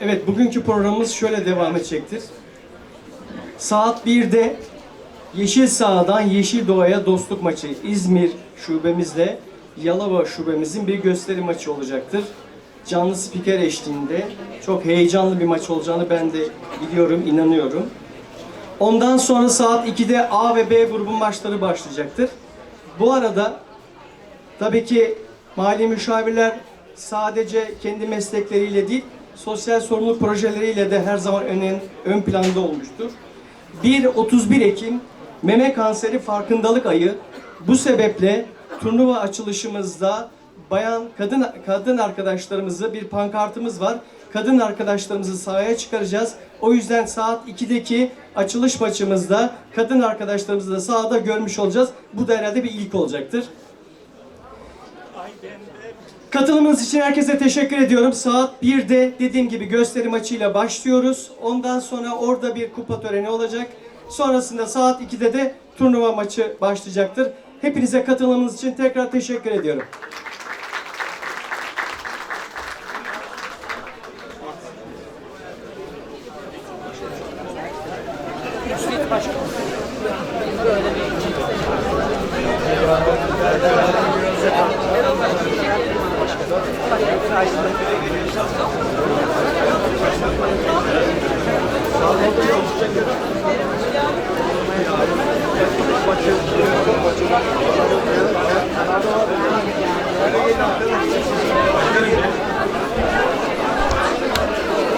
Evet, bugünkü programımız şöyle devam edecektir. Saat 1'de Yeşil Saha'dan Yeşil Doğa'ya dostluk maçı İzmir şubemizle Yalova şubemizin bir gösteri maçı olacaktır. Canlı spiker eşliğinde çok heyecanlı bir maç olacağını ben de biliyorum, inanıyorum. Ondan sonra saat 2'de A ve B grubun maçları başlayacaktır. Bu arada Tabii ki mali müşavirler sadece kendi meslekleriyle değil, sosyal sorumluluk projeleriyle de her zaman ön, ön planda olmuştur. 1-31 Ekim meme kanseri farkındalık ayı. Bu sebeple turnuva açılışımızda bayan kadın kadın arkadaşlarımızı bir pankartımız var. Kadın arkadaşlarımızı sahaya çıkaracağız. O yüzden saat 2'deki açılış maçımızda kadın arkadaşlarımızı da sahada görmüş olacağız. Bu da herhalde bir ilk olacaktır. Katılımınız için herkese teşekkür ediyorum. Saat 1'de dediğim gibi gösteri maçıyla başlıyoruz. Ondan sonra orada bir kupa töreni olacak. Sonrasında saat 2'de de turnuva maçı başlayacaktır. Hepinize katılımınız için tekrar teşekkür ediyorum. Sağ olun.